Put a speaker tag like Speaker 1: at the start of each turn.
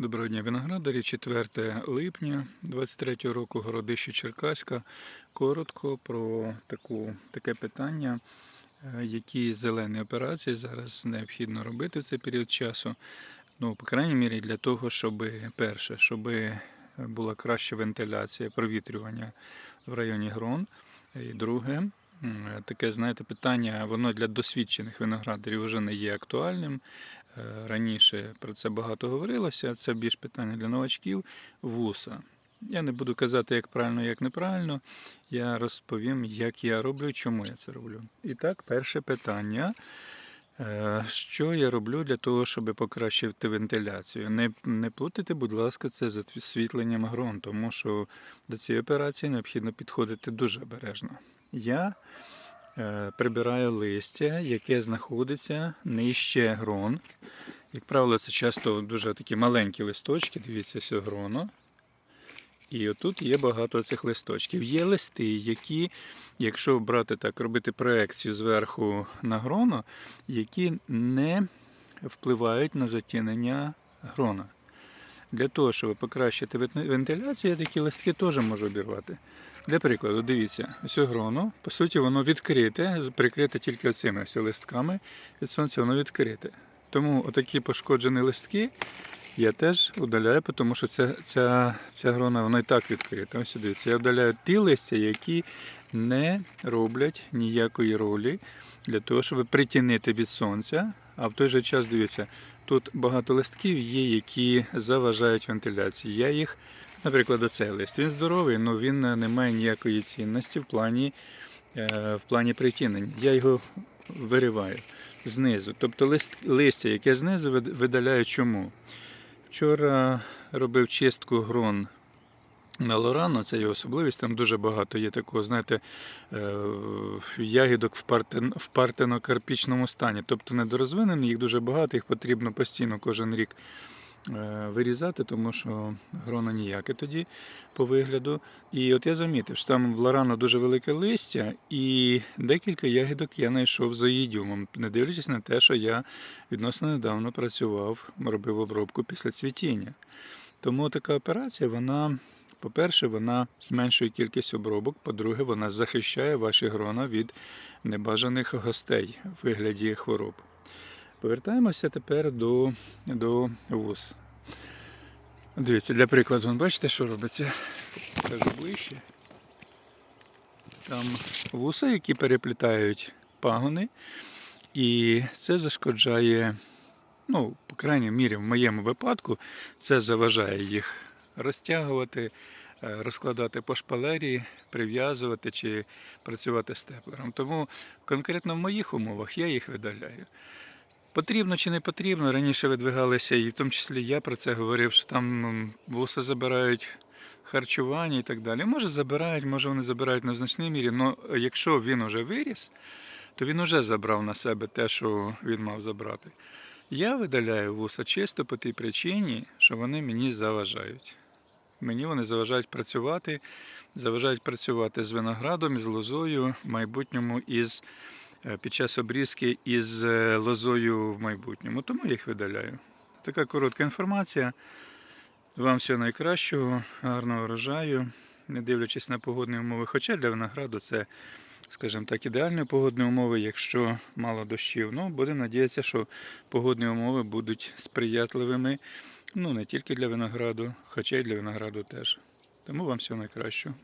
Speaker 1: Доброго дня, виноградарі. 4 липня 23 року, городище Черкаська. Коротко про таку, таке питання, е, які зелені операції зараз необхідно робити в цей період часу. Ну, по крайній мірі, для того, щоб перше, щоб була краща вентиляція, провітрювання в районі грон. І друге, таке, знаєте, питання, воно для досвідчених виноградарів вже не є актуальним. Е, Раніше про це багато говорилося. Це більш питання для новачків. Вуса. Я не буду казати, як правильно, як неправильно. Я розповім, як я роблю, чому я це роблю. І так, перше питання. Е, Що я роблю для того, щоб покращити вентиляцію? Не, не плутайте, будь ласка, це з освітленням грон, тому що до цієї операції необхідно підходити дуже обережно. Я прибираю листя, яке знаходиться нижче грон. Як правило, це часто дуже такі маленькі листочки. Дивіться, все гроно. І отут є багато цих листочків. Є листи, які, якщо брати так, робити проекцію зверху на гроно, які не впливають на затінення грона. Для того, щоб покращити вентиляцію, я такі листки теж можу обірвати. Для прикладу, дивіться, ось гроно, по суті, воно відкрите, прикрите тільки оцими ось листками. Від сонця воно відкрите. Тому отакі пошкоджені листки я теж удаляю, тому що ця, ця, ця грона вона і так відкрита. Ось дивіться, я удаляю ті листя, які не роблять ніякої ролі для того, щоб притінити від сонця. А в той же час дивіться, тут багато листків є, які заважають вентиляції. Я їх, наприклад, оцей лист. Він здоровий, але він не має ніякої цінності в плані, е, в плані притінення. Я його вириваю знизу. Тобто лист, листя, яке знизу, видаляю чому? Вчора робив чистку грон на Лорану, це є особливість. Там дуже багато є такого, знаєте, е, ягідок в, партен, в партенокарпічному стані. Тобто недорозвинені, їх дуже багато, їх потрібно постійно кожен рік е, вирізати, тому що грона ніяке тоді по вигляду. І от я замітив, що там в Лорану дуже велике листя, і декілька ягідок я знайшов за їдюмом, не дивлячись на те, що я відносно недавно працював, робив обробку після цвітіння. Тому така операція, вона, по-перше, вона зменшує кількість обробок, по-друге, вона захищає ваші грона від небажаних гостей в вигляді хвороб. Повертаємося тепер до, до вуз. Дивіться, для прикладу, бачите, що робиться? Покажу ближче. Там вуса, які переплітають пагони, і це зашкоджає, ну, по крайній мірі, в моєму випадку, це заважає їх розтягувати, е, розкладати по шпалері, прив'язувати чи працювати степлером. Тому конкретно в моїх умовах я їх видаляю. Потрібно чи не потрібно, раніше видвигалися, і в тому числі я про це говорив, що там вуса забирають харчування і так далі. Може забирають, може вони забирають на значній мірі, але якщо він уже виріс, то він уже забрав на себе те, що він мав забрати. Я видаляю вуса чисто по тій причині, що вони мені заважають. Мені вони заважають працювати, заважають працювати з виноградом, із лозою, в майбутньому із е, під час обрізки із е, лозою в майбутньому. Тому я їх видаляю. Така коротка інформація. Вам всього найкращого, гарного врожаю, не дивлячись на погодні умови. Хоча для винограду це, скажімо так, ідеальні погодні умови, якщо мало дощів. Ну, будемо надіятися, що погодні умови будуть сприятливими ну, не тільки для винограду, хоча й для винограду теж. Тому вам всього найкращого.